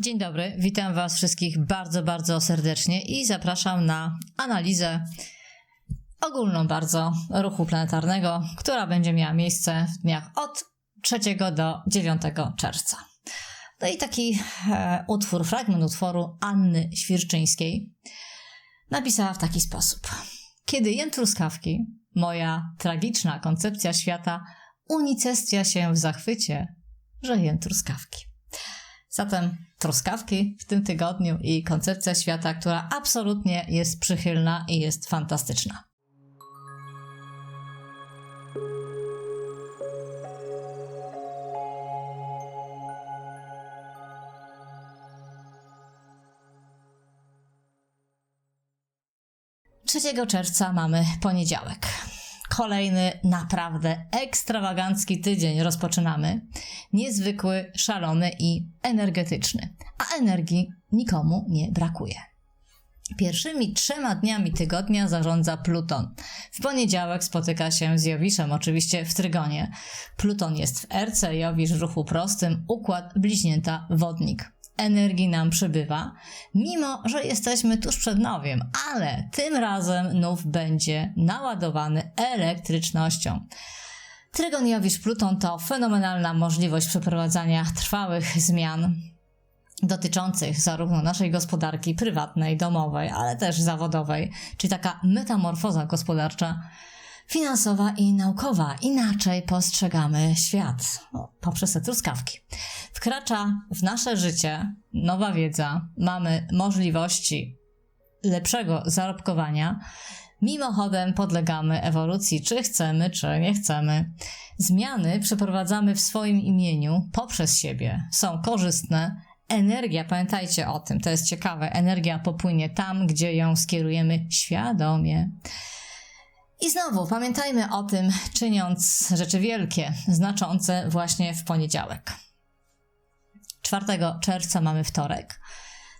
Dzień dobry, witam Was wszystkich bardzo, bardzo serdecznie i zapraszam na analizę ogólną bardzo ruchu planetarnego, która będzie miała miejsce w dniach od 3 do 9 czerwca. No i taki e, utwór, fragment utworu Anny Świerczyńskiej napisała w taki sposób. Kiedy jem truskawki, moja tragiczna koncepcja świata unicestwia się w zachwycie, że jem truskawki. Zatem truskawki w tym tygodniu i koncepcja świata, która absolutnie jest przychylna i jest fantastyczna. Trzeciego czerwca mamy poniedziałek. Kolejny naprawdę ekstrawagancki tydzień rozpoczynamy. Niezwykły, szalony i energetyczny. A energii nikomu nie brakuje. Pierwszymi trzema dniami tygodnia zarządza Pluton. W poniedziałek spotyka się z Jowiszem, oczywiście w Trygonie. Pluton jest w Erce, Jowisz w ruchu prostym, układ bliźnięta wodnik energii nam przybywa, mimo że jesteśmy tuż przed nowiem, ale tym razem nów będzie naładowany elektrycznością. Trygon Jowisz Pluton to fenomenalna możliwość przeprowadzania trwałych zmian dotyczących zarówno naszej gospodarki prywatnej, domowej, ale też zawodowej, czyli taka metamorfoza gospodarcza finansowa i naukowa. Inaczej postrzegamy świat no, poprzez te truskawki. Wkracza w nasze życie nowa wiedza, mamy możliwości lepszego zarobkowania. Mimochodem podlegamy ewolucji, czy chcemy, czy nie chcemy. Zmiany przeprowadzamy w swoim imieniu poprzez siebie. Są korzystne, energia, pamiętajcie o tym, to jest ciekawe, energia popłynie tam, gdzie ją skierujemy świadomie. I znowu pamiętajmy o tym, czyniąc rzeczy wielkie, znaczące właśnie w poniedziałek. 4 czerwca mamy wtorek.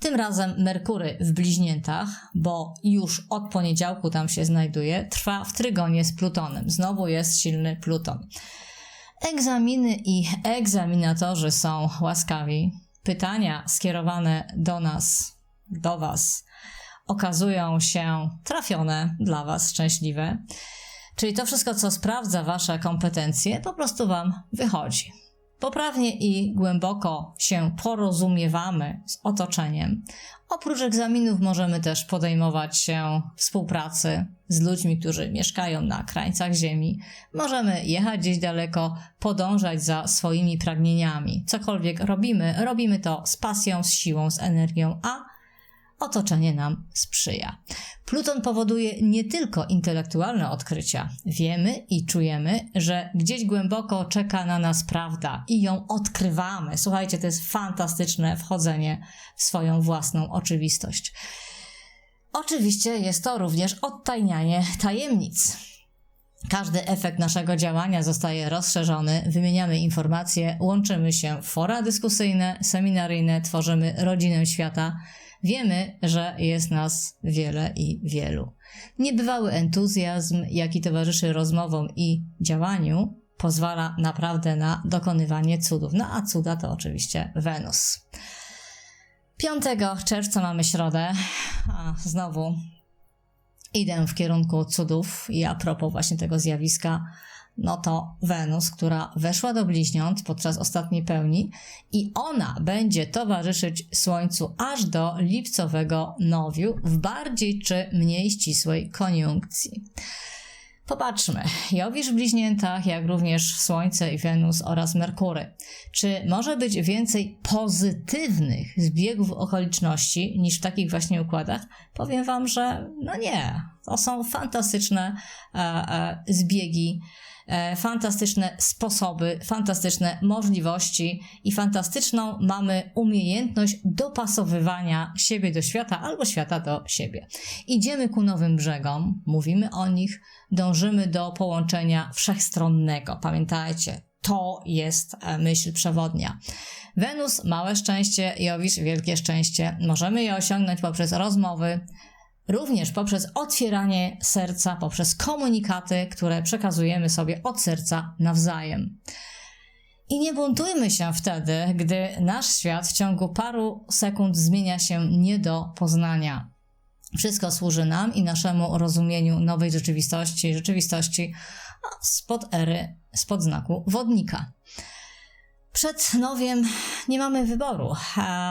Tym razem Merkury w bliźniętach, bo już od poniedziałku tam się znajduje, trwa w trygonie z Plutonem. Znowu jest silny Pluton. Egzaminy i egzaminatorzy są łaskawi. Pytania skierowane do nas, do Was, okazują się trafione dla Was, szczęśliwe. Czyli to wszystko, co sprawdza Wasze kompetencje, po prostu Wam wychodzi. Poprawnie i głęboko się porozumiewamy z otoczeniem. Oprócz egzaminów możemy też podejmować się współpracy z ludźmi, którzy mieszkają na krańcach Ziemi. Możemy jechać gdzieś daleko, podążać za swoimi pragnieniami. Cokolwiek robimy, robimy to z pasją, z siłą, z energią, a otoczenie nam sprzyja. Pluton powoduje nie tylko intelektualne odkrycia. Wiemy i czujemy, że gdzieś głęboko czeka na nas prawda i ją odkrywamy. Słuchajcie, to jest fantastyczne wchodzenie w swoją własną oczywistość. Oczywiście jest to również odtajnianie tajemnic. Każdy efekt naszego działania zostaje rozszerzony, wymieniamy informacje, łączymy się w fora dyskusyjne, seminaryjne, tworzymy rodzinę świata Wiemy, że jest nas wiele i wielu. Niebywały entuzjazm, jaki towarzyszy rozmowom i działaniu, pozwala naprawdę na dokonywanie cudów. No a cuda to oczywiście Wenus. 5 czerwca mamy środę, a znowu idę w kierunku cudów i a propos właśnie tego zjawiska no to Wenus, która weszła do bliźniąt podczas ostatniej pełni i ona będzie towarzyszyć Słońcu aż do lipcowego nowiu w bardziej czy mniej ścisłej koniunkcji. Popatrzmy, Jowisz w bliźniętach, jak również Słońce i Wenus oraz Merkury. Czy może być więcej pozytywnych zbiegów okoliczności niż w takich właśnie układach? Powiem Wam, że no nie. To są fantastyczne e, e, zbiegi fantastyczne sposoby, fantastyczne możliwości i fantastyczną mamy umiejętność dopasowywania siebie do świata albo świata do siebie. Idziemy ku nowym brzegom, mówimy o nich, dążymy do połączenia wszechstronnego. Pamiętajcie, to jest e, myśl przewodnia. Wenus, małe szczęście, Jowisz, wielkie szczęście. Możemy je osiągnąć poprzez rozmowy, również poprzez otwieranie serca, poprzez komunikaty, które przekazujemy sobie od serca nawzajem. I nie buntujmy się wtedy, gdy nasz świat w ciągu paru sekund zmienia się nie do poznania. Wszystko służy nam i naszemu rozumieniu nowej rzeczywistości, rzeczywistości spod ery, spod znaku wodnika. Przed nowiem nie mamy wyboru,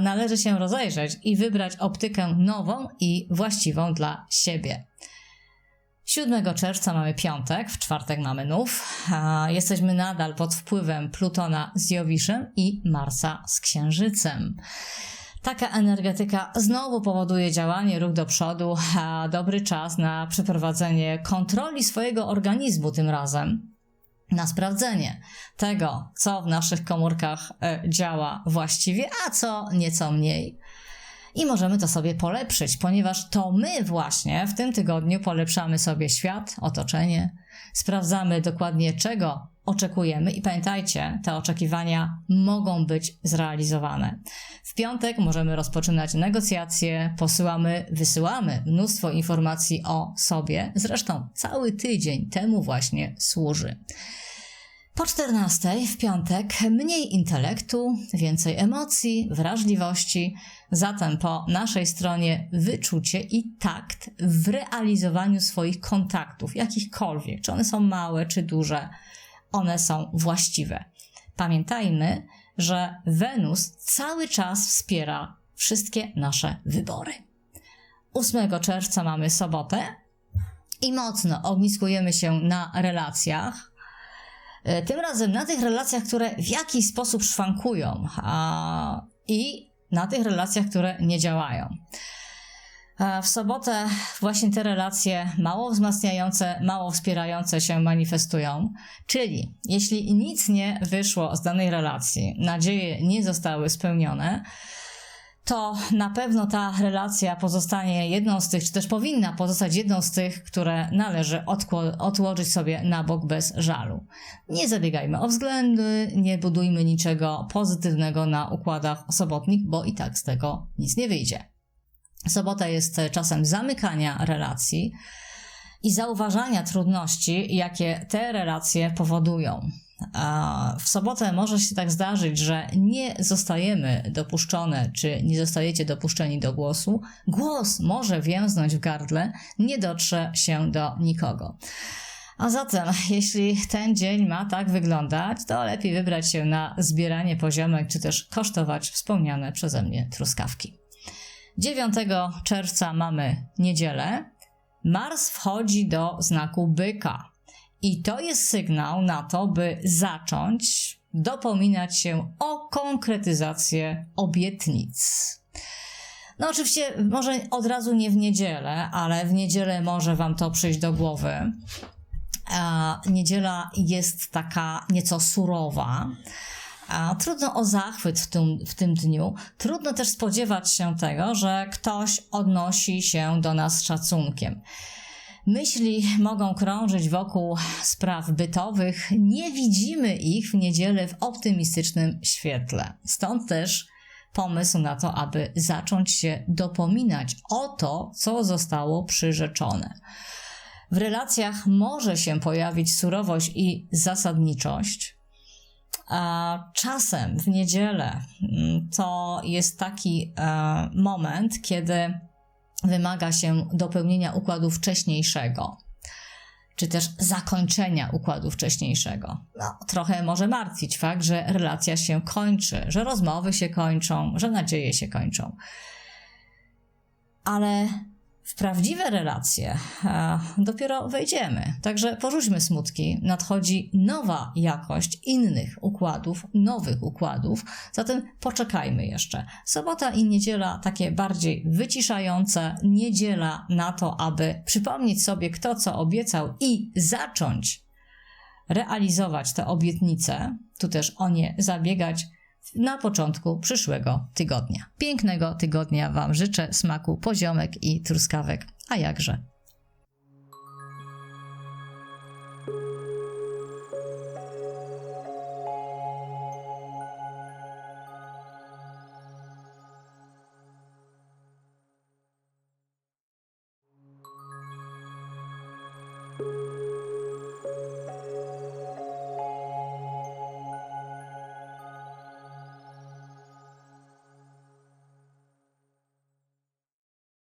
należy się rozejrzeć i wybrać optykę nową i właściwą dla siebie. 7 czerwca mamy piątek, w czwartek mamy nów. Jesteśmy nadal pod wpływem Plutona z Jowiszem i Marsa z Księżycem. Taka energetyka znowu powoduje działanie, ruch do przodu, dobry czas na przeprowadzenie kontroli swojego organizmu tym razem. Na sprawdzenie tego, co w naszych komórkach e, działa właściwie, a co nieco mniej. I możemy to sobie polepszyć, ponieważ to my właśnie w tym tygodniu polepszamy sobie świat, otoczenie, sprawdzamy dokładnie czego oczekujemy. I pamiętajcie, te oczekiwania mogą być zrealizowane. W piątek możemy rozpoczynać negocjacje, posyłamy, wysyłamy mnóstwo informacji o sobie, zresztą cały tydzień temu właśnie służy. Po 14 w piątek mniej intelektu, więcej emocji, wrażliwości, zatem po naszej stronie wyczucie i takt w realizowaniu swoich kontaktów, jakichkolwiek, czy one są małe, czy duże, one są właściwe. Pamiętajmy, że Wenus cały czas wspiera wszystkie nasze wybory. 8 czerwca mamy sobotę i mocno ogniskujemy się na relacjach E, tym razem na tych relacjach, które w jakiś sposób szwankują a, i na tych relacjach, które nie działają. E, w sobotę właśnie te relacje mało wzmacniające, mało wspierające się manifestują. Czyli jeśli nic nie wyszło z danej relacji, nadzieje nie zostały spełnione, to na pewno ta relacja pozostanie jedną z tych, czy też powinna pozostać jedną z tych, które należy odłożyć sobie na bok bez żalu. Nie zabiegajmy o względy, nie budujmy niczego pozytywnego na układach sobotnich, bo i tak z tego nic nie wyjdzie. Sobota jest czasem zamykania relacji i zauważania trudności, jakie te relacje powodują. W sobotę może się tak zdarzyć, że nie zostajemy dopuszczone, czy nie zostajecie dopuszczeni do głosu. Głos może więznąć w gardle, nie dotrze się do nikogo. A zatem, jeśli ten dzień ma tak wyglądać, to lepiej wybrać się na zbieranie poziomek, czy też kosztować wspomniane przeze mnie truskawki. 9 czerwca mamy niedzielę. Mars wchodzi do znaku byka. I to jest sygnał na to, by zacząć dopominać się o konkretyzację obietnic. No oczywiście może od razu nie w niedzielę, ale w niedzielę może wam to przyjść do głowy. A niedziela jest taka nieco surowa. A trudno o zachwyt w tym, w tym dniu. Trudno też spodziewać się tego, że ktoś odnosi się do nas z szacunkiem. Myśli mogą krążyć wokół spraw bytowych, nie widzimy ich w niedzielę w optymistycznym świetle. Stąd też pomysł na to, aby zacząć się dopominać o to, co zostało przyrzeczone. W relacjach może się pojawić surowość i zasadniczość. A czasem w niedzielę mm, to jest taki e, moment, kiedy wymaga się dopełnienia układu wcześniejszego, czy też zakończenia układu wcześniejszego. No, trochę może martwić fakt, że relacja się kończy, że rozmowy się kończą, że nadzieje się kończą. Ale w prawdziwe relacje dopiero wejdziemy. Także porzućmy smutki. Nadchodzi nowa jakość innych układów, nowych układów. Zatem poczekajmy jeszcze. Sobota i niedziela takie bardziej wyciszające. Niedziela na to, aby przypomnieć sobie, kto co obiecał i zacząć realizować te obietnice. Tu też o nie zabiegać na początku przyszłego tygodnia. Pięknego tygodnia Wam życzę smaku poziomek i truskawek, a jakże